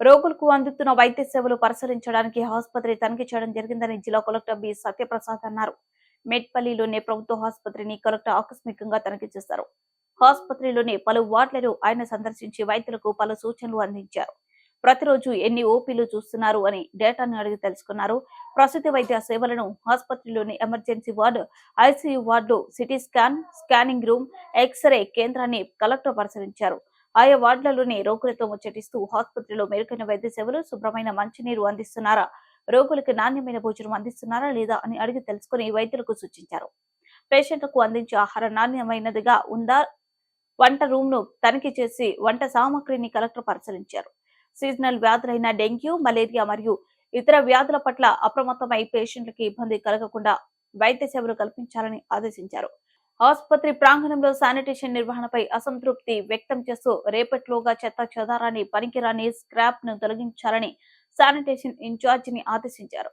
రోగులకు అందుతున్న వైద్య సేవలు పరిశీలించడానికి ఆసుపత్రి తనిఖీ చేయడం జరిగిందని జిల్లా కలెక్టర్ బి సత్యప్రసాద్ అన్నారు. మేట్పల్లిలోని ప్రభుత్వ ఆసుపత్రిని కలెక్టర్ ఆకస్మికంగా తనిఖీ చేశారు. ఆసుపత్రిలోని పలు వార్డులను ఆయన సందర్శించి వైద్యులకు పలు సూచనలు అందించారు. ప్రతిరోజు ఎన్ని ఓపీలు చూస్తున్నారు అని డేటాను అడిగి తెలుసుకున్నారు. ప్రసూతి వైద్య సేవలను ఆసుపత్రిలోని emergency ward ICU ward CT scan scanning room X-ray కేంద్రాన్ని కలెక్టర్ పరిశీలించారు. ఆయా వార్డులలోని రోగులతో ముచ్చటిస్తూ ఆసుపత్రిలో మెరుగైన వైద్య సేవలు శుభ్రమైన మంచినీరు అందిస్తున్నారా? రోగులకు నాణ్యమైన భోజనం అందిస్తున్నారా లేదా అని అడిగి తెలుసుకుని వైద్యులకు సూచించారు. పేషెంట్లకు అందించే ఆహారం నాణ్యమైనదిగా ఉందా? వంట రూమ్ను తనిఖీ చేసి వంట సామాగ్రిని కలెక్టర్ పరిశీలించారు. సీజనల్ వ్యాధులైన డెంగ్యూ మలేరియా మరియు ఇతర వ్యాధుల పట్ల అప్రమత్తమై పేషెంట్లకి ఇబ్బంది కలగకుండా వైద్య సేవలు కల్పించాలని ఆదేశించారు. ఆసుపత్రి ప్రాంగణంలో శానిటేషన్ నిర్వహణపై అసంతృప్తి వ్యక్తం చేస్తూ రేపట్లోగా చెత్త చెదారాన్ని పనికిరాని స్క్రాప్ను తొలగించాలని శానిటేషన్ ఇన్ఛార్జిని ఆదేశించారు.